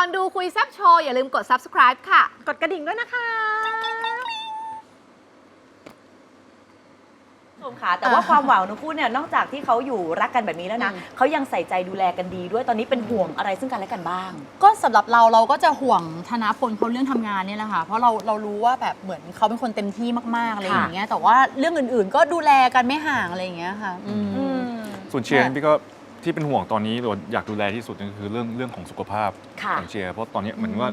ก่อนดูคุยแซบโชว์ อย่าลืมกด subscribe ค่ะ กดกระดิ่งด้วยนะคะชมค่ะแต่ว่าความหวังของทั้งคู่เนี่ยนอกจากที่เขาอยู่รักกันแบบนี้แล้วนะอืมเขายังใส่ใจดูแลกันดีด้วยตอนนี้เป็นห่วงอะไรซึ่งกันและกันบ้าง ก็สำหรับเราเราก็จะห่วงธนาพลเขาเรื่องทำงานเนี่ยแหละค่ะเพราะเราเรารู้ว่าแบบเหมือนเขาเป็นคนเต็มที่มากๆอะไรอย่างเงี้ยแต่ว่าเรื่องอื่นๆ ก็ดูแลกันไม่ห่างอะไรอย่างเงี้ยค่ะอืมอืมส่วนเชียร์พี่ก็ ที่เป็นห่วงตอนนี้เราอยากดูแลที่สุดก็คือเรื่องเรื่องของสุขภาพค่ะของเชียร์เพราะตอนนี้เหมือนว่า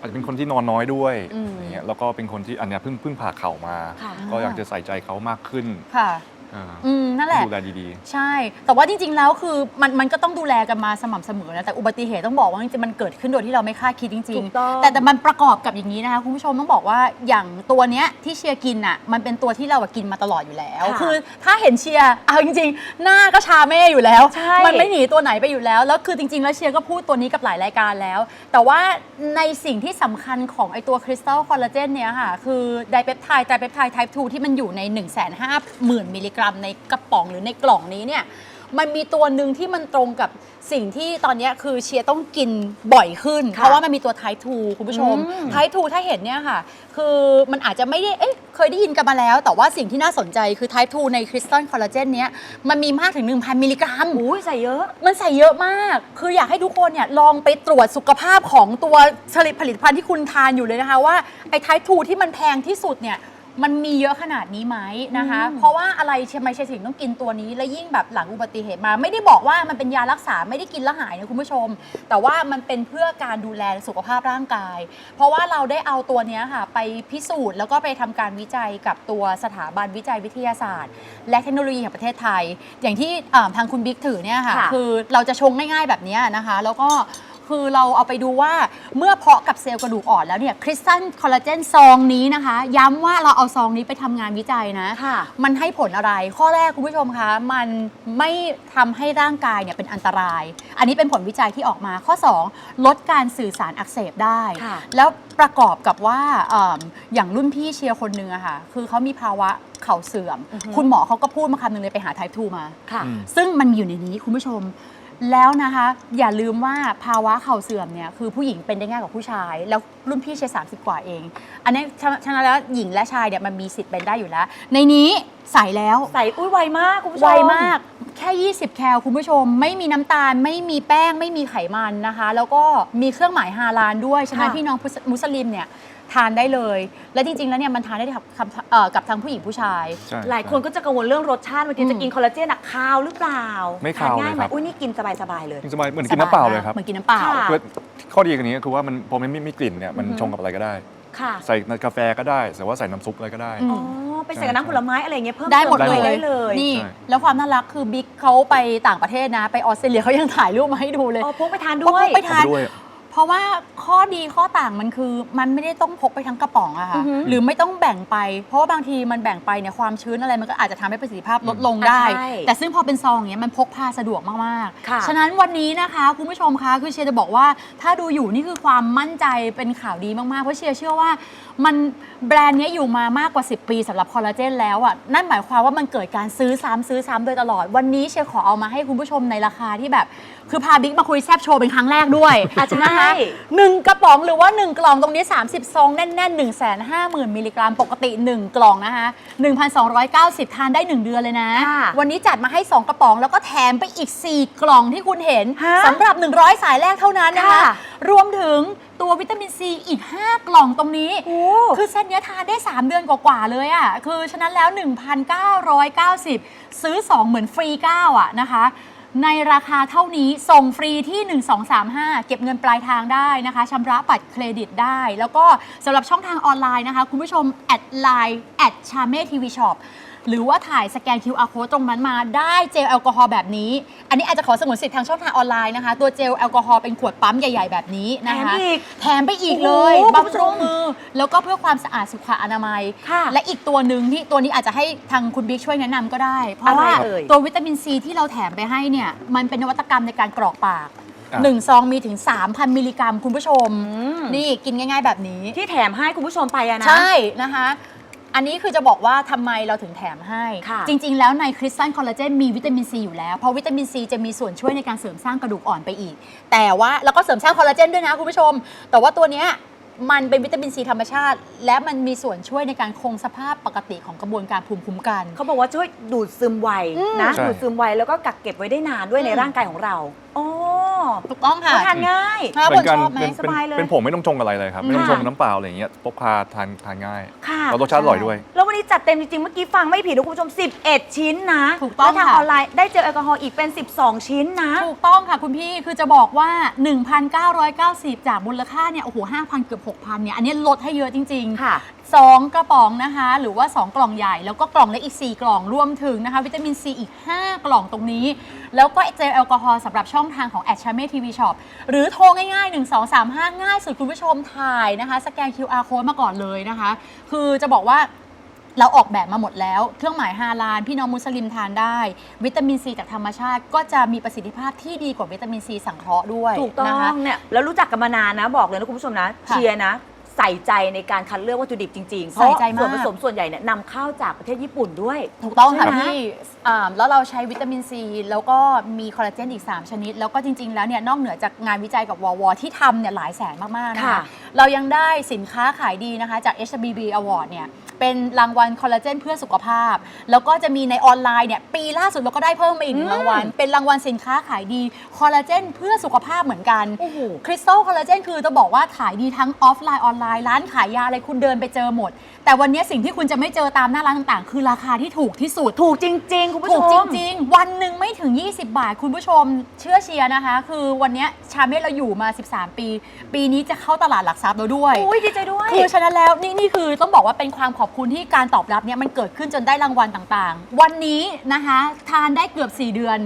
อาจจะเป็นคนที่นอนน้อยด้วยอืมอย่างเงี้ยแล้วก็เป็นคนที่อันเนี้ยเพิ่งเพิ่งผ่าเข่ามา ค่ะ ก็อยากจะใส่ใจเขามากขึ้นค่ะ อ่า อืม นั่นแหละ ดูแลดีใช่ แต่ว่าจริง ๆ แล้วคือมันมันก็ต้องดูแลกันมาสม่ำเสมอนะ แต่อุบัติเหตุต้องบอกว่าจริงๆมันเกิดขึ้นโดยที่เราไม่คาดคิดจริถูงกต้องๆแต่แต่มันประกอบกับอย่างนี้นะคะคุณผู้ชมต้องบอกว่าอย่างตัวเนี้ยที่เชียร์กินอะมันเป็นตัวที่เราอะกินมาตลอดอยู่แล้ว ค่ะคือถ้าเห็นเชียร์เอาจริง ๆ หน้าก็ชาแม่อยู่แล้ว ใช่ มันไม่หนีตัวไหนไปอยู่แล้ว แล้วคือจริง ๆ แล้วเชียร์ก็พูดตัวนี้กับหลายรายการแล้ว แต่ว่าในสิ่งที่สำคัญของไอตัวคริสตัลคอลลาเจนเนี้ยค่ะคือไดเปปไทด์ไดเปปไทด์ไทป์2ที่มันอยู่ใน 1 5 0 0 0 0มิลลิกรัมในกระป๋องหรือในกล่องนี้เนี่ยมันมีตัวหนึ่งที่มันตรงกับสิ่งที่ตอนเนี้ยคือเชียร์ต้องกินบ่อยขึ้นค่ะเพราะว่ามันมีตัวไทป์2คุณผู้ชมอืมไทป์2ถ้าเห็นเนี่ยค่ะ คือมันอาจจะไม่ได้เอ๊ะเคยได้ยินกันมาแล้ว แต่ว่าสิ่งที่น่าสนใจคือไทป์2ในคริสตัลคอลลาเจนเนี้ยมันมีมากถึง 1,000 มิลลิกรัม อุ้ยใส่เยอะ มันใส่เยอะมาก คืออยากให้ทุกคนเนี่ยลองไปตรวจสุขภาพของตัวผลิตผลิตภัณฑ์ที่คุณทานอยู่เลยนะคะว่าไอ้ไทป์2ที่มันแพงที่สุดเนี่ย มันมีเยอะขนาดนี้ไหมนะคะอืมเพราะว่าอะไรเชียร์ไม่เชียร์ถึงต้องกินตัวนี้ และยิ่งแบบหลังอุบัติเหตุมา ไม่ได้บอกว่ามันเป็นยารักษาไม่ได้กินแล้วหายนะคุณผู้ชม แต่ว่ามันเป็นเพื่อการดูแลสุขภาพร่างกาย เพราะว่าเราได้เอาตัวเนี้ยค่ะ ไปพิสูจน์แล้วก็ไปทำการวิจัยกับตัวสถาบันวิจัยวิทยาศาสตร์ และเทคโนโลยีแห่งประเทศไทย อย่างที่อ่าทางคุณบิ๊กถือเนี่ยค่ะค่ะคือเราจะชงง่ายๆแบบเนี้ยนะคะ แล้วก็ คือเราเอาไปดูว่าเมื่อเพาะกับเซลล์กระดูกอ่อนแล้วเนี่ยคริสตัลคอลลาเจนซองนี้นะคะ ย้ำว่าเราเอาซองนี้ไปทำงานวิจัยนะ ค่ะ มันให้ผลอะไร ข้อแรกคุณผู้ชมคะ มันไม่ทำให้ร่างกายเนี่ยเป็นอันตราย อันนี้เป็นผลวิจัยที่ออกมาข้อ 2 ลดการสื่อสารอักเสบได้ ค่ะแล้วประกอบกับว่าเอิ่มอย่างรุ่นพี่เชียร์คนหนึ่งอะค่ะ คือเขามีภาวะเข่าเสื่อม อือฮึ คุณหมอเขาก็พูดมาคำหนึ่งเลยไปหาไทป์2มา ค่ะอืมซึ่งมันมีอยู่ในนี้คุณผู้ชม แล้วนะคะอย่าลืมว่าภาวะเข่าเสื่อมเนี่ยคือผู้หญิงเป็นได้ง่ายกว่าผู้ชาย แล้วรุ่นพี่เชียร์สามสิบกว่าเอง อันนี้ฉะฉะนั้นแล้วหญิงและชายเนี่ยมันมีสิทธิ์เป็นได้อยู่แล้ว ในนี้ใส่แล้ว ใส่อุ้ยไวมากคุณผู้ชม ไวมาก แค่ 20 แคลคุณผู้ชม ไม่มีน้ำตาล ไม่มีแป้ง ไม่มีไขมันนะคะ แล้วก็มีเครื่องหมายฮาลาลด้วย ฉะนั้นค่ะ พี่น้องมุสลิมเนี่ย ทานได้เลย และจริงๆ แล้วเนี่ยมันทานได้กับเอ่อกับทั้งผู้หญิงผู้ชาย ใช่หลายคนก็จะกังวลเรื่องรสชาติบางทีอืมจะกินคอลลาเจนอะคาวหรือเปล่าไม่คาวทนง่ายไหมเลยครับอุ้ยนี่กินสบายๆเลยจริงสบายเหมือนกินน้ำเปล่าเลยครับเหมือนกินน้ำเปล่า ค่ะ คือข้อดีกันนี้ก็คือว่ามันพอมันไม่มีกลิ่นเนี่ยมันอือฮึชงกับอะไรก็ได้ ค่ะใส่ในกาแฟก็ได้แต่ว่าใส่น้ำซุปอะไรก็ได้ อืม อ๋อไปใส่กับน้ำผลไม้อะไรอย่างเงี้ยเพิ่มได้หมดติเลยได้เลย นี่ ใช่ แล้วความน่ารักคือบิ๊กเขาไปต่างประเทศนะ ไปออสเตรเลียเขายังถ่ายรูปมาให้ดูเลย อ๋อพกไปทานพด้วยกไปทานเอาไปด้วยเพ ราะว่าข้อดีข้อต่างมันคือ มันไม่ได้ต้องพกไปทั้งกระป๋องอะอืค่ะอหือหรือไม่ต้องแบ่งไป เพราะว่าบางทีมันแบ่งไปเนี่ยความชื้นอะไรมันก็อาจจะทำให้ประสิทธิภาพลดลงได้ใช่แต่ซึ่งพอเป็นซองอย่างเงี้ยมันพกพาสะดวกมากค่ะๆฉะนั้นวันนี้นะคะ คุณผู้ชมคะคือเชียร์จะบอกว่า ถ้าดูอยู่นี่คือความมั่นใจเป็นข่าวดีมากๆเพราะเชียร์เชื่อว่า มันแบรนด์เนี้ยอยู่มามากกว่า 10 ปีสำหรับคอลลาเจนแล้วอะนั่นหมายความว่ามันเกิดการซื้อซ้ำซื้อซ้ำโดยตลอด วันนี้เชียร์ขอเอามาให้คุณผู้ชมในราคาที่แบบ คือพาบิ๊กมาคุยแซบโชว์เป็นครั้งแรกด้วยอะใช่ นะคะหนึ่งกระป๋องหรือว่า 1 กล่องตรงนี้ 30 ซอง แน่น ๆ 1 5 0 0 0 0 มิลลิกรัม ปกติ 1 กล่องนะคะ 1,290 ทานได้ 1 เดือนเลยนะค่ะวันนี้จัดมาให้ 2 กระป๋องแล้วก็แถมไปอีก 4 กล่องที่คุณเห็นฮะสำหรับ 100 สายแรกเท่านั้นนะคะค่ะรวมถึงตัววิตามินซีอีก 5 กล่องตรงนี้โอ้คือเซตเนี้ยทานได้ 3 เดือนกว่าๆเลยอะ่ะ คือฉะนั้นแล้ว 1,990 ซื้อ 2 เหมือนฟรี 9 อะนะคะ ในราคาเท่านี้ส่งฟรีที่ 1235 เก็บเงินปลายทางได้นะคะชำระบัตรเครดิตได้ แล้วก็สำหรับช่องทางออนไลน์นะคะ คุณผู้ชม แอดไลน์แอดชาเม่ทีวีช็อป หรือว่าถ่ายสแกน QR code ตรงนั้นมาได้เจลแอลกอฮอล์แบบนี้ อันนี้อาจจะขอสงวนสิทธิ์ทางช่องทางออนไลน์นะคะ ตัวเจลแอลกอฮอล์เป็นขวดปั๊มใหญ่ ๆ แบบนี้นะคะแถมอีกแถมไปอีกเลยโอ้โหคุณผู้บำชรุมงมือ แล้วก็เพื่อความสะอาดสุขอนามัย ค่ะและอีกตัวหนึ่งที่ตัวนี้อาจจะให้ทางคุณบิ๊กช่วยแนะนำก็ได้ เพราะอะไรว่าเอ่ย ตัววิตามินซีที่เราแถมไปให้เนี่ยมันเป็นนวัตกรรมในการกรอกปากอะ หนึ่งซองมีถึง 3,000 มิลลิกรัมคุณผู้ชมอืมนี่กินง่าย ๆ แบบนี้ ที่แถมให้คุณผู้ชมไปอะนะ ใช่นะคะ อันนี้คือจะบอกว่าทำไมเราถึงแถมให้ ค่ะจริง ๆ แล้วในคริสตัลคอลลาเจนมีวิตามินซีอยู่แล้ว เพราะวิตามินซีจะมีส่วนช่วยในการเสริมสร้างกระดูกอ่อนไปอีก แต่ว่าแล้วก็เสริมสร้างคอลลาเจนด้วยนะคุณผู้ชม แต่ว่าตัวเนี้ย มันเป็นวิตามินซีธรรมชาติ และมันมีส่วนช่วยในการคงสภาพปกติของกระบวนการภูมิคุ้มกัน เขาบอกว่าช่วยดูดซึมไวนะใช่ ดูดซึมไวแล้วก็กักเก็บไว้ได้นานด้วยในอืมร่างกายของเราอ๋อถูกต้องค่ะทานง่าย ถ้าเหคมือนนกันชอบไหม เป็นสบายเลยเป็นผมไม่ต้องชงอะไรเลยครับ ไม่ต้องค่ะชงน้ำเปล่าอะไรอย่างเงี้ยพกพาทานทานง่าย ค่ะแล้วรสชาติอร่อยด้วยแล้ววั นนี้จัดเต็มจริงๆ เมื่อกี้ฟังไม่ผิดนะคุณผู้ชม 11 ชิ้นนะถูกต้องแล้วทางค่ะ ออนไลน์ได้เจลแอลกอฮอล์อีกเป็น 12 ชิ้นนะ ถูกต้องค่ะคุณพี่คือจะบอกว่า 1,990 จากมูลค่าเนี่ยโอ้โห5,000 เกือบ 6,000 เนี่ย อันนี้ลดให้เยอะจริงๆ ค่ะ 2 กระป๋องนะคะ หรือว่า 2 กล่องใหญ่ แล้วก็กล่องเล็กอีก 4 กล่องรวมถึงนะคะ วิตามินซีอีก 5 กล่องตรงนี้ แล้วก็เจลแอลกอฮอล์สำหรับช่องทางของแอดชาเม่ทีวีช็อปหรือโทรง่ายๆ 1 2 3 5 ง่ายสุดคุณผู้ชมถ่ายนะคะ สแกน QR code มาก่อนเลยนะคะ คือจะบอกว่า เราออกแบบมาหมดแล้ว เครื่องหมายฮาลาลพี่น้องมุสลิมทานได้ วิตามินซีจากธรรมชาติก็จะมีประสิทธิภาพที่ดีกว่าวิตามินซีสังเคราะห์ด้วยถูกต้อนะคะ งเนี่ยแล้วรู้จักกันมานานนะบอกเลยนะคุณผู้ชมนะ ค่ะเชียร์นะ ใส่ใจในการคัดเลือกวัตถุดิบจริงๆ เพใส่ราะใจมาก ส่วนผสมส่วนใหญ่เนี่ยนำเข้าจากประเทศญี่ปุ่นด้วย ถูกต้องค่ะใช่ไหม พี่อ่าแล้วเราใช้วิตามินซี แล้วก็มีคอลลาเจนอีก 3 ชนิด แล้วก็จริง ๆ แล้วเนี่ยนอกเหนือจากงานวิจัยกับววที่ทำเนี่ยหลายแสนมาก ๆ นะคะ ค่ะ เรายังได้สินค้าขายดีนะคะจาก HBB Award เนี่ย เป็นรางวัลคอลลาเจนเพื่อสุขภาพ แล้วก็จะมีในออนไลน์เนี่ยปีล่าสุดเราก็ได้เพิ่มมาอีกหนึ่งรางวัล เป็นรางวัลสินค้าขายดีคอลลาเจนเพื่อสุขภาพเหมือนกันโอ้โหคริสตัลคอลลาเจนคือจะบอกว่าขายดีทั้งออฟไลน์ออนไลน์ร้านขายยาอะไรคุณเดินไปเจอหมด แต่วันนี้สิ่งที่คุณจะไม่เจอตามหน้าร้านต่างๆ คือราคาที่ถูกที่สุดถูกจริงๆคุณผู้ชถูมกจริง ๆ วันหนึ่งไม่ถึง 20 บาท คุณผู้ชมเชื่อเชียร์นะคะ คือวันนี้ชาเมสเราอยู่มา 13 ปี ปีนี้จะเข้าตลาดหลักทรัพย์แล้วด้วยอุ้ยดีใจด้วยคือฉะนั้นแล้วนี่นี่คือต้องบอกว่าเป็นความขอบคุณที่การตอบรับเนี่ยมันเกิดขึ้นจนได้รางวัลต่างๆ วันนี้นะคะทานได้เกือบ 4 เดือน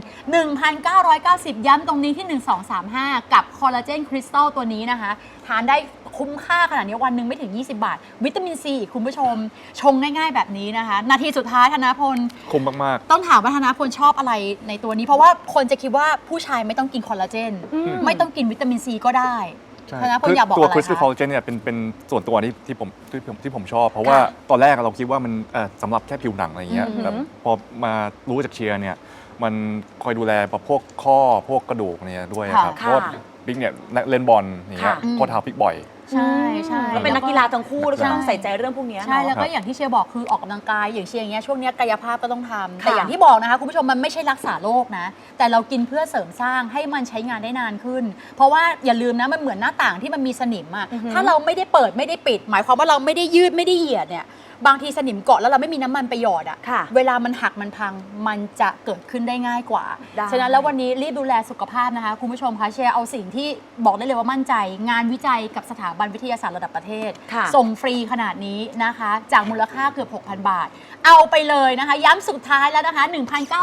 1,990 ย้ำตรงนี้ที่ 1235 กับคอลลาเจนคริสตัลตัวนี้นะคะ ทานได้คุ้มค่าขนาดนี้วันหนึ่งไม่ถึง 20 บาท วิตามินซีอีกคุณผู้ชม ชงง่ายๆแบบนี้นะคะ นาทีสุดท้ายธนพล คุ้มมากต้องถามว่าธนพลชอบอะไรในตัวนี้ เพราะว่าคนจะคิดว่าผู้ชายไม่ต้องกินคอลลาเจนอืมไม่ต้องกินวิตามินซีก็ได้ๆ ใช่ธนพลคืออยากบอกตัวอะไรคริสตัลคะคอลลาเจนเนี่ยเป็นเป็นส่วนตัวที่ที่ผมที่ผมที่ผมชอบ เพราะว่าค่ะตอนแรกเราคิดว่ามันเอ่อสำหรับแค่ผิวหนังอะไรเงี้ยอือหือ แต่พอมารู้จากเชียร์เนี่ยมันคอยดูแลแบบพวกข้อพวกกระดูกเนี่ยด้วยครับค่ะเพราะว่าบิ๊กเนี่ยเล่นบอลอย่างเงี้ยค่ะ ข้อเท้าพลิกบ่อย ใช่ใช่แล้วเป็นนักกีฬาทั้งคู่แล้วก็ใช่ต้องใส่ใจเรื่องพวกเนี้ยใช่เนาะ แล้วก็ครับอย่างที่เชียร์บอกคือออกกำลังกายอย่างเชียร์อย่างเงี้ยช่วงเนี้ยกายภาพก็ต้องทำค่ะแต่อย่างที่บอกนะคะคุณผู้ชมมันไม่ใช่รักษาโรคนะ แต่เรากินเพื่อเสริมสร้างให้มันใช้งานได้นานขึ้น เพราะว่าอย่าลืมนะมันเหมือนหน้าต่างที่มันมีสนิมอะอือฮึถ้าเราไม่ได้เปิดไม่ได้ปิด หมายความว่าเราไม่ได้ยืดไม่ได้เหยียดเนี่ย บางทีสนิมเกาะแล้วเราไม่มีน้ำมันไปหยอดอะค่ะเวลามันหักมันพังมันจะเกิดขึ้นได้ง่ายกว่า ได้ ฉะนั้นแล้ววันนี้รีบดูแลสุขภาพนะคะ คุณผู้ชมคะเชียร์เอาสิ่งที่บอกได้เลยว่ามั่นใจ งานวิจัยกับสถาบันวิทยาศาสตร์ระดับประเทศ ค่ะ ส่งฟรีขนาดนี้นะคะ จากมูลค่าเกือบ 6,000 บาท เอาไปเลยนะคะ ย้ำสุดท้ายแล้วนะคะ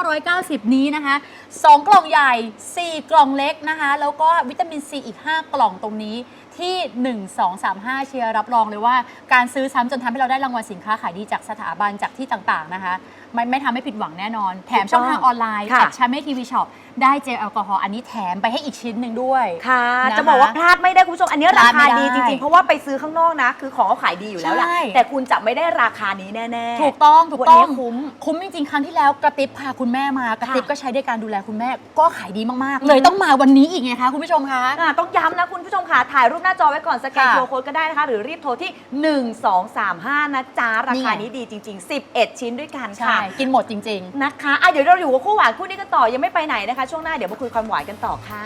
1,990 นี้นะคะ 2 กล่องใหญ่ 4 กล่องเล็กนะคะ แล้วก็วิตามินซีอีก 5 กล่องตรงนี้ ที่ 1 2 3 5 เชียร์รับรองเลยว่าการซื้อซ้ำจนทำให้เราได้รางวัลสินค้าขายดีจากสถาบันจากที่ต่างๆนะคะ ไม่ไม่ทำให้ผิดหวังแน่นอน แถมช่องทางออนไลน์ค่ะ แอดชาเม่ทีวีช็อปได้เจลแอลกอฮอล์อันนี้แถมไปให้อีกชิ้นหนึ่งด้วย ค่ะ นะคะจะบอกว่าพลาดไม่ได้คุณผู้ชม อันนี้พราลาดไม่คาได้ดีจริง ๆ เพราะว่าไปซื้อข้างนอกนะ คือของเขาขายดีอยู่แล้วล่ะใช่ แต่คุณจะไม่ได้ราคานี้แน่ๆ ถูกต้องถูกวันต้อนี้งคุ้มคุ้มจริงๆ ครั้งที่แล้วกระติบพาคุณแม่มากระติบค่ะก็ใช้ในการดูแลคุณแม่ก็ขายดีมากอืๆมเลยต้องมาวันนี้อีกไงคะคุณผู้ชมคะ อะต้องย้ำนะคุณผู้ชมค่ะ ถ่ายรูปหน้าจอไว้ก่อน สแกนค่ะโโค้ดก็ได้นะคะ หรือรีบโทรที่ 1235 นะจ๊ะ ราคานี่ไงนี้ดีจริง ๆ 11 ชิ้นด้วยกันใช่ค่ะกินหมดจริง ๆ นะคะอะเดี๋ยวเราอยู่กับคู่หวานคู่นี้กันต่อยังไม่ไปไหนนะคะ ช่วงหน้าเดี๋ยวมาคุยความหวานกันต่อค่ะ